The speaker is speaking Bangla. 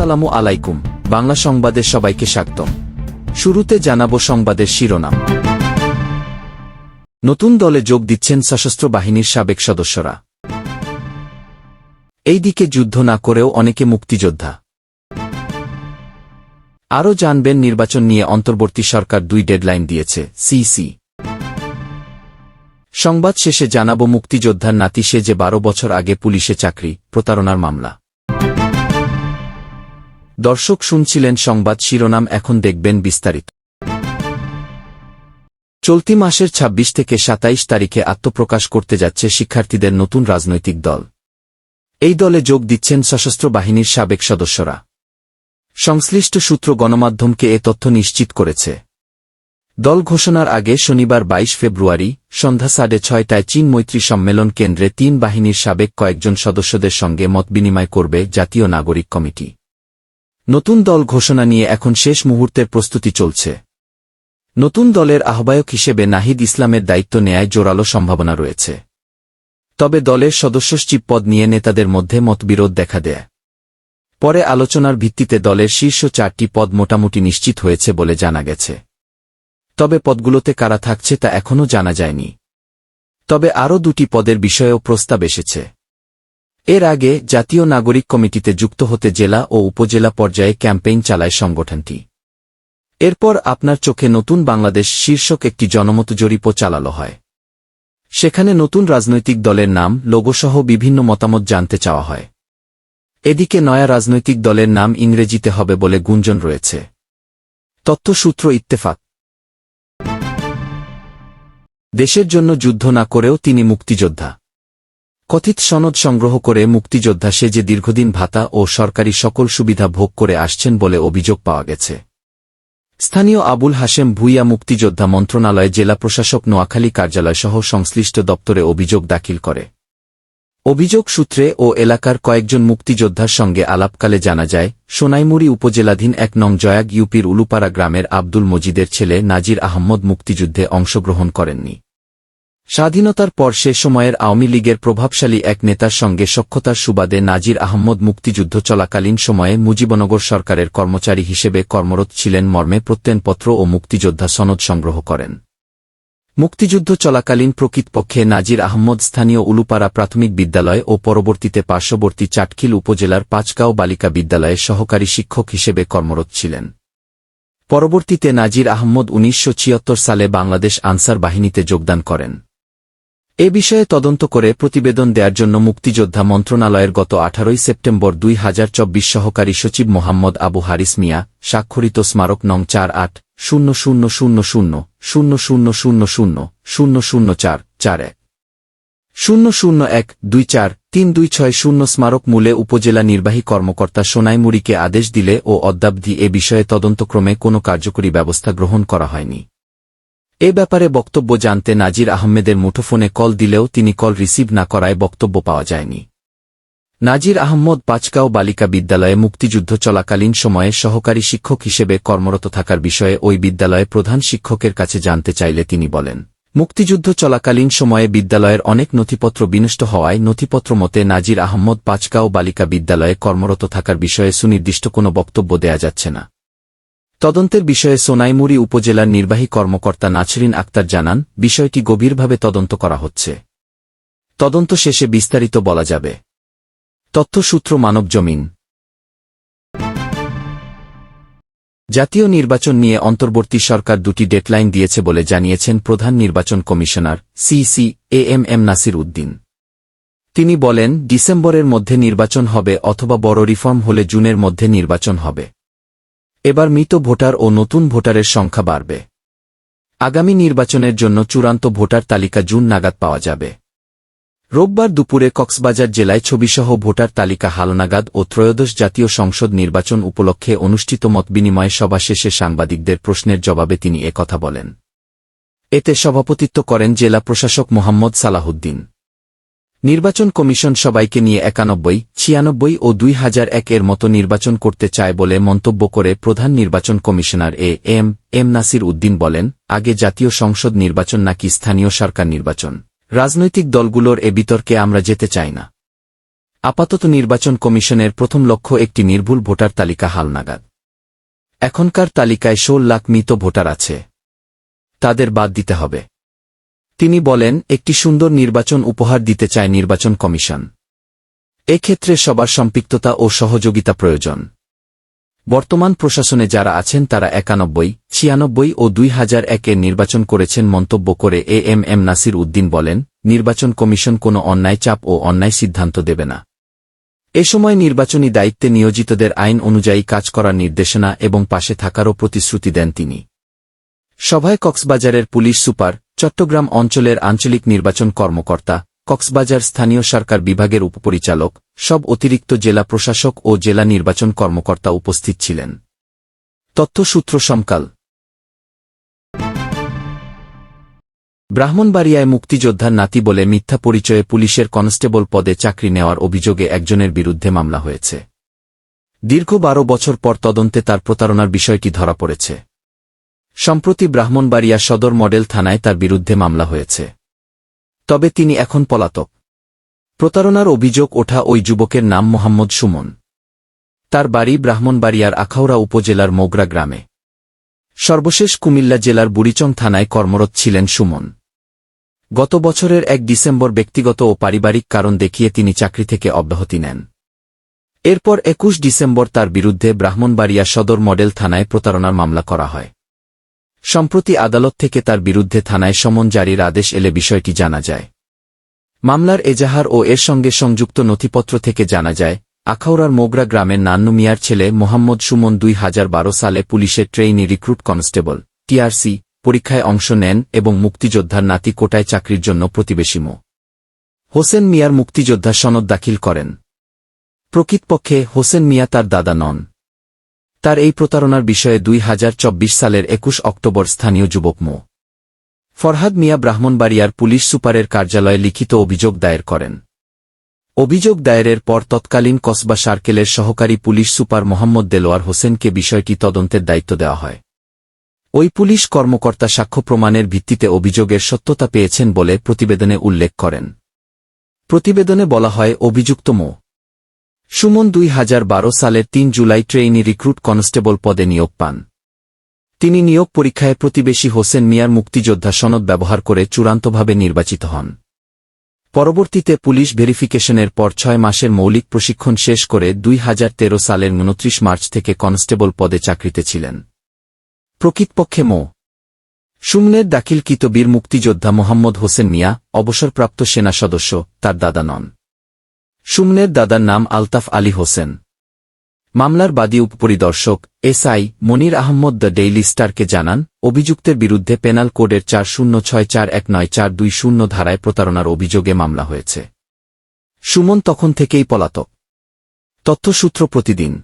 আসসালামু আলাইকুম, বাংলা সংবাদে সবাইকে স্বাগতম। শুরুতে জানাব সংবাদের শিরোনাম। নতুন দলে যোগ দিচ্ছেন সশস্ত্র বাহিনীর সাবেক সদস্যরা। এই দিকে যুদ্ধ না করেও অনেকে মুক্তিযোদ্ধা। আরও জানবেন নির্বাচন নিয়ে অন্তর্বর্তী সরকার দুই ডেডলাইন দিয়েছে সিসি সংবাদ শেষে জানাব মুক্তিযোদ্ধার নাতি সে যে বারো বছর আগে পুলিশে চাকরি, প্রতারণার মামলা। দর্শক শুনছিলেন সংবাদ শিরোনাম, এখন দেখবেন বিস্তারিত। চলতি মাসের ২৬ থেকে ২৭ তারিখে আত্মপ্রকাশ করতে যাচ্ছে শিক্ষার্থীদের নতুন রাজনৈতিক দল। এই দলে যোগ দিচ্ছেন সশস্ত্র বাহিনীর সাবেক সদস্যরা। সংশ্লিষ্ট সূত্র গণমাধ্যমকে এ তথ্য নিশ্চিত করেছে। দল ঘোষণার আগে শনিবার ২২ ফেব্রুয়ারি সন্ধ্যা সাড়ে ছয়টায় চীন মৈত্রী সম্মেলন কেন্দ্রে তিন বাহিনীর সাবেক কয়েকজন সদস্যদের সঙ্গে মতবিনিময় করবে জাতীয় নাগরিক কমিটি। নতুন দল ঘোষণা নিয়ে এখন শেষ মুহূর্তের প্রস্তুতি চলছে। নতুন দলের আহ্বায়ক হিসেবে নাহিদ ইসলামের দায়িত্ব নেয়ায় জোরালো সম্ভাবনা রয়েছে। তবে দলের সদস্যশিপ পদ নিয়ে নেতাদের মধ্যে মতবিরোধ দেখা দেয়। পরে আলোচনার ভিত্তিতে দলের শীর্ষ চারটি পদ মোটামুটি নিশ্চিত হয়েছে বলে জানা গেছে। তবে পদগুলোতে কারা থাকছে তা এখনও জানা যায়নি। তবে আরও দুটি পদের বিষয়েও প্রস্তাব এসেছে। এর আগে জাতীয় নাগরিক কমিটিতে যুক্ত হতে জেলা ও উপজেলা পর্যায়ে ক্যাম্পেইন চালায় সংগঠনটি। এরপর আপনার চোখে নতুন বাংলাদেশ শীর্ষক একটি জনমত জরিপও চালালো হয়। সেখানে নতুন রাজনৈতিক দলের নাম, লোগোসহ বিভিন্ন মতামত জানতে চাওয়া হয়। এদিকে নয়া রাজনৈতিক দলের নাম ইংরেজিতে হবে বলে গুঞ্জন রয়েছে। তথ্যসূত্র ইত্তেফাক। দেশের জন্য যুদ্ধ না করেও তিনি মুক্তিযোদ্ধা। কথিত সনদ সংগ্রহ করে মুক্তিযোদ্ধা সে যে দীর্ঘদিন ভাতা ও সরকারি সকল সুবিধা ভোগ করে আসছেন বলে অভিযোগ পাওয়া গেছে। স্থানীয় আবুল হাশেম ভুইয়া মুক্তিযোদ্ধা মন্ত্রণালয়ে জেলা প্রশাসক নোয়াখালী কার্যালয়সহ সংশ্লিষ্ট দপ্তরে অভিযোগ দাখিল করে। অভিযোগ সূত্রে ও এলাকার কয়েকজন মুক্তিযোদ্ধার সঙ্গে আলাপকালে জানা যায়, সোনাইমুড়ি উপজেলাধীন এক নং জয়াগ ইউপির উলুপাড়া গ্রামের আব্দুল মজিদের ছেলে নাজির আহম্মদ মুক্তিযুদ্ধে অংশগ্রহণ করেননি। স্বাধীনতার পর সে সময়ের আওয়ামী লীগের প্রভাবশালী এক নেতার সঙ্গে সক্ষতার সুবাদে নাজির আহম্মদ মুক্তিযুদ্ধ চলাকালীন সময়ে মুজিবনগর সরকারের কর্মচারী হিসেবে কর্মরত ছিলেন মর্মে প্রত্যয়নপত্র ও মুক্তিযোদ্ধা সনদ সংগ্রহ করেন। মুক্তিযুদ্ধ চলাকালীন প্রকৃতপক্ষে নাজির আহম্মদ স্থানীয় উলুপাড়া প্রাথমিক বিদ্যালয় ও পরবর্তীতে পার্শ্ববর্তী চাটখিল উপজেলার পাঁচগাঁও বালিকা বিদ্যালয়ে সহকারী শিক্ষক হিসেবে কর্মরত ছিলেন। পরবর্তীতে নাজির আহম্মদ উনিশশো সালে বাংলাদেশ আনসার বাহিনীতে যোগদান করেন। এ বিষয়ে তদন্ত করে প্রতিবেদন দেওয়ার জন্য মুক্তিযোদ্ধা মন্ত্রণালয়ের গত আঠারোই সেপ্টেম্বর দুই হাজার চব্বিশ সহকারী সচিব মোহাম্মদ আবু হারিস মিয়া, স্বাক্ষরিত স্মারক নং চার আট, শূন্য শূন্য শূন্য শূন্য শূন্য শূন্য শূন্য শূন্য শূন্য শূন্য চার চার এক শূন্য শূন্য এক, দুই চার, তিন দুই ছয় শূন্য স্মারক মূলে উপজেলা নির্বাহী কর্মকর্তা সোনাইমুড়িকে আদেশ দিলে ও অদ্যাবধি এ বিষয়ে তদন্তক্রমে কোনো কার্যকরী ব্যবস্থা গ্রহণ করা হয়নি। এ ব্যাপারে বক্তব্য জানতে নাজির আহমেদের মুঠোফোনে কল দিলেও তিনি কল রিসিভ না করায় বক্তব্য পাওয়া যায়নি। নাজির আহম্মদ পাঁচগাঁও বালিকা বিদ্যালয়ে মুক্তিযুদ্ধ চলাকালীন সময়ে সহকারী শিক্ষক হিসেবে কর্মরত থাকার বিষয়ে ওই বিদ্যালয়ে প্রধান শিক্ষকের কাছে জানতে চাইলে তিনি বলেন, মুক্তিযুদ্ধ চলাকালীন সময়ে বিদ্যালয়ের অনেক নথিপত্র বিনষ্ট হওয়ায় নথিপত্র মতে নাজির আহম্মদ পাঁচগাঁও বালিকা বিদ্যালয়ে কর্মরত থাকার বিষয়ে সুনির্দিষ্ট কোনো বক্তব্য দেয়া যাচ্ছে না। তদন্তের বিষয়ে সোনাইমুড়ি উপজেলার নির্বাহী কর্মকর্তা নাছরিন আক্তার জানান, বিষয়টি গভীরভাবে তদন্ত করা হচ্ছে। তদন্ত শেষে বিস্তারিত বলা যাবে। তথ্যসূত্র মানব জমিন। জাতীয় নির্বাচন নিয়ে অন্তর্বর্তী সরকার দুটি ডেডলাইন দিয়েছে বলে জানিয়েছেন প্রধান নির্বাচন commissioner CC A M M Nasir Uddin. তিনি বলেন, ডিসেম্বরের মধ্যে নির্বাচন হবে অথবা বড় রিফর্ম হলে জুনের মধ্যে নির্বাচন হবে। এবার মৃত ভোটার ও নতুন ভোটারের সংখ্যা বাড়বে। আগামী নির্বাচনের জন্য চূড়ান্ত ভোটার তালিকা জুন নাগাদ পাওয়া যাবে। রোববার দুপুরে কক্সবাজার জেলায় ছবিসহ ভোটার তালিকা হালনাগাদ ও ত্রয়োদশ জাতীয় সংসদ নির্বাচন উপলক্ষে অনুষ্ঠিত মতবিনিময় সভা শেষে সাংবাদিকদের প্রশ্নের জবাবে তিনি কথা বলেন। এতে সভাপতিত্ব করেন জেলা প্রশাসক মোহাম্মদ সালাহুদ্দিন। নির্বাচন কমিশন সবাইকে নিয়ে একানব্বই, ছিয়ানব্বই ও দুই হাজার এক এর মতো নির্বাচন করতে চায় বলে মন্তব্য করে প্রধান নির্বাচন commissioner A M M Nasir Uddin বলেন, আগে জাতীয় সংসদ নির্বাচন নাকি স্থানীয় সরকার নির্বাচন। রাজনৈতিক দলগুলোর এ বিতর্কে আমরা যেতে চাই না। আপাতত নির্বাচন কমিশনের প্রথম লক্ষ্য একটি নির্ভুল ভোটার তালিকা হালনাগাদ। এখনকার তালিকায় ষোল লাখ মৃত ভোটার আছে। তাদের বাদ দিতে হবে। তিনি বলেন, একটি সুন্দর নির্বাচন উপহার দিতে চায় নির্বাচন কমিশন। এক্ষেত্রে সবার সম্পৃক্ততা ও সহযোগিতা প্রয়োজন। বর্তমান প্রশাসনে যারা আছেন তারা একানব্বই, ছিয়ানব্বই ও দুই হাজার একের নির্বাচন করেছেন মন্তব্য করে A M M Nasir Uddin বলেন, নির্বাচন কমিশন কোনো অন্যায় চাপ ও অন্যায় সিদ্ধান্ত দেবে না। এ সময় নির্বাচনী দায়িত্বে নিয়োজিতদের আইন অনুযায়ী কাজ করার নির্দেশনা এবং পাশে থাকারও প্রতিশ্রুতি দেন তিনি। সভায় কক্সবাজারের পুলিশ সুপার চট্টগ্রাম অঞ্চলের আঞ্চলিক নির্বাচন কর্মকর্তা, কক্সবাজার স্থানীয় সরকার বিভাগের উপপরিচালক, সব অতিরিক্ত জেলা প্রশাসক ও জেলা নির্বাচন কর্মকর্তা উপস্থিত ছিলেন। তথ্যসূত্র সমকাল। ব্রাহ্মণবাড়িয়ায় মুক্তিযোদ্ধার নাতি বলে মিথ্যা পরিচয়ে পুলিশের কনস্টেবল পদে চাকরি নেওয়ার অভিযোগে একজনের বিরুদ্ধে মামলা হয়েছে। দীর্ঘ বারো বছর পর তদন্তে তার প্রতারণার বিষয়টি ধরা পড়েছে। সম্প্রতি ব্রাহ্মণবাড়িয়া সদর মডেল থানায় তার বিরুদ্ধে মামলা হয়েছে। তবে তিনি এখন পলাতক। প্রতারণার অভিযোগ ওঠা ওই যুবকের নাম মোহাম্মদ সুমন। তার বাড়ি ব্রাহ্মণবাড়িয়ার আখাউড়া উপজেলার মোগরা গ্রামে। সর্বশেষ কুমিল্লা জেলার বুড়িচং থানায় কর্মরত ছিলেন সুমন। গত বছরের এক ডিসেম্বর ব্যক্তিগত ও পারিবারিক কারণ দেখিয়ে তিনি চাকরি থেকে অব্যাহতি নেন। এরপর একুশ ডিসেম্বর তার বিরুদ্ধে ব্রাহ্মণবাড়িয়া সদর মডেল থানায় প্রতারণার মামলা করা হয়। সম্প্রতি আদালত থেকে তার বিরুদ্ধে থানায় সমন জারির আদেশ এলে বিষয়টি জানা যায়। মামলার এজাহার ও এর সঙ্গে সংযুক্ত নথিপত্র থেকে জানা যায়, আখাউড়ার মোগরা গ্রামের নান্নু মিয়ার ছেলে মোহাম্মদ সুমন দুই হাজার বারো সালে পুলিশের ট্রেইনি রিক্রুট কনস্টেবল, টিআরসি, পরীক্ষায় অংশ নেন এবং মুক্তিযোদ্ধার নাতি কোটায় চাকরির জন্য প্রতিবেশী মো। হোসেন মিয়ার মুক্তিযোদ্ধা সনদ দাখিল করেন। প্রকৃতপক্ষে হোসেন মিয়া তার দাদা নন। তার এই প্রতারণার বিষয়ে দুই হাজার চব্বিশ সালের একুশ অক্টোবর স্থানীয় যুবক মো. ফরহাদ মিয়া ব্রাহ্মণবাড়িয়ার পুলিশ সুপারের কার্যালয়ে লিখিত অভিযোগ দায়ের করেন। অভিযোগ দায়েরের পর তৎকালীন কসবা সার্কেলের সহকারী পুলিশ সুপার মোহাম্মদ দেলোয়ার হোসেনকে বিষয়টি তদন্তের দায়িত্ব দেওয়া হয়। ওই পুলিশ কর্মকর্তা সাক্ষ্য প্রমাণের ভিত্তিতে অভিযোগের সত্যতা পেয়েছেন বলে প্রতিবেদনে উল্লেখ করেন। প্রতিবেদনে বলা হয়, অভিযুক্ত মো. সুমন দুই সালের তিন জুলাই ট্রেইনি রিক্রুট কনস্টেবল পদে নিয়োগ পান। তিনি নিয়োগ পরীক্ষায় প্রতিবেশী হোসেন মিয়ার মুক্তিযোদ্ধা সনদ ব্যবহার করে চূড়ান্তভাবে নির্বাচিত হন। পরবর্তীতে পুলিশ ভেরিফিকেশনের পর ছয় মাসের মৌলিক প্রশিক্ষণ শেষ করে দুই হাজার তেরো সালের উনত্রিশ মার্চ থেকে কনস্টেবল পদে চাকরিতে ছিলেন। প্রকৃতপক্ষে মো. সুমনের দাখিলকৃত বীর মুক্তিযোদ্ধা মোহাম্মদ হোসেন মিয়া, অবসরপ্রাপ্ত সেনা সদস্য, তার দাদা নন। সুমনের দাদার নাম আলতাফ আলী হোসেন। মামলার বাদী উপপরিদর্শক SI Monir Ahmed the daily স্টারকে জানান, অভিযুক্তের বিরুদ্ধে পেনাল কোডের চার শূন্য ছয় চার এক নয় চার দুই শূন্য ধারায় প্রতারণার অভিযোগে মামলা হয়েছে। সুমন তখন থেকেই পলাতক। তথ্যসূত্র প্রতিদিন।